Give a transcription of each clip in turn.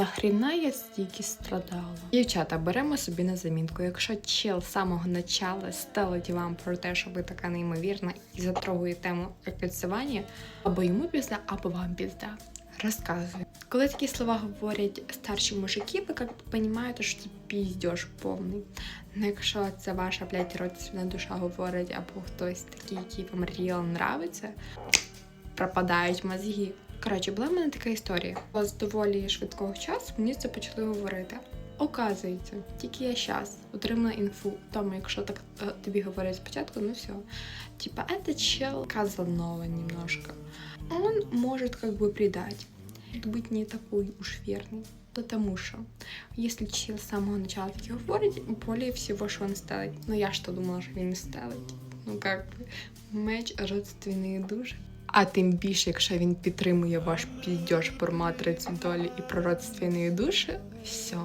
Нахріна я стільки страдала. Дівчата, беремо собі на замінку. Якщо чел з самого начала стелить вам про те, що ви така неймовірна і затрогує тему еквіцювання, або йому пізда, або вам пізда. Розказую. Коли такі слова говорять старші мужики, ви як розумієте, що це піздьош повний. Ну, якщо це ваша, блядь, родственна душа говорить, або хтось такий, який вам реал нравиться, пропадають мозги. Коротше, була в мене така історія. З доволі швидкого часу мені це почали говорити. Оказується, тільки я зараз отримала інфу. Тому, якщо так е, тобі говорять спочатку, ну все. Типа, это чел Казанова немножко. Он может как бы предать. Быть не такой уж верный. Потому что, если чел с самого начала таки говорить, более всего, что он стелить. Ну, я что думала, що він не стелить. Ну, как би, меч родственної душі. А тим більше, якщо він підтримує ваш піддьош про матрицю долі і про родственні душі, все.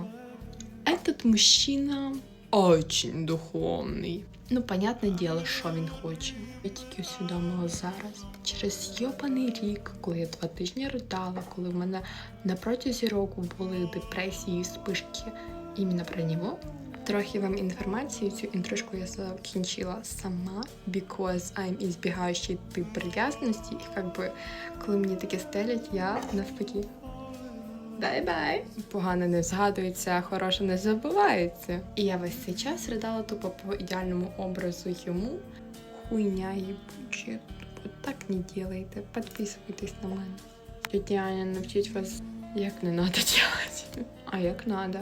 Этот мужчина очень духовний. Ну, понятне діло, що він хоче. Я тільки усвідомила зараз. Через йобаний рік, коли я два тижні ридала, коли в мене на протязі року були депресії, спишки іменно про нього. Трохи вам інформації, цю інтрижку я закінчила сама, because I'm ізбігаючий тип прив'язаності, і як би, коли мені таке стелять, я навпаки. Бай-бай! Погане не згадується, хороше не забувається. І я весь цей час ридала тупо по ідеальному образу йому. Хуйня. Тупо так не делайте. Підписуйтесь на мене. Тетя Аня навчить вас, як не треба робити, а як треба.